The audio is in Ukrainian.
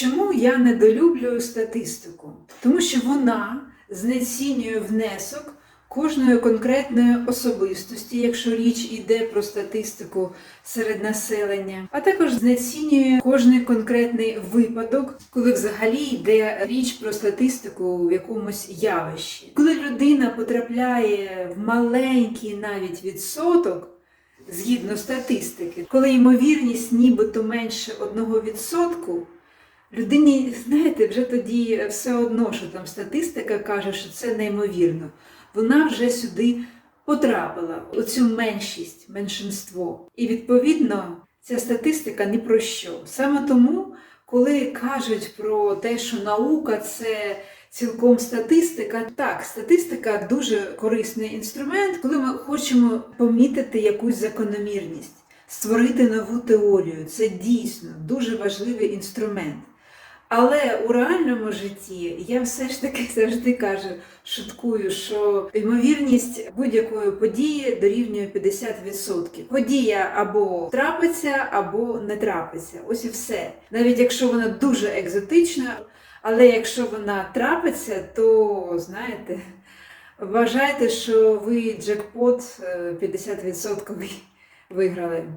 Чому я недолюблюю статистику? Тому що вона знецінює внесок кожної конкретної особистості, якщо річ йде про статистику серед населення, а також знецінює кожний конкретний випадок, коли взагалі йде річ про статистику в якомусь явищі. Коли людина потрапляє в маленький навіть відсоток. Згідно статистики, коли ймовірність нібито менше 1%, людині, знаєте, вже тоді все одно, що там статистика каже, що це неймовірно. Вона вже сюди потрапила, у цю меншість, меншинство. І відповідно ця статистика ні про що. Саме тому, коли кажуть про те, що наука це цілком статистика. Так, статистика дуже корисний інструмент, коли ми хочемо помітити якусь закономірність, створити нову теорію. Це дійсно дуже важливий інструмент. Але у реальному житті я все ж таки завжди кажу, шуткую, що ймовірність будь-якої події дорівнює 50%. Подія або трапиться, або не трапиться. Ось і все. Навіть якщо вона дуже екзотична, але якщо вона трапиться, то знаєте, вважайте, що ви джекпот е, 50% виграли.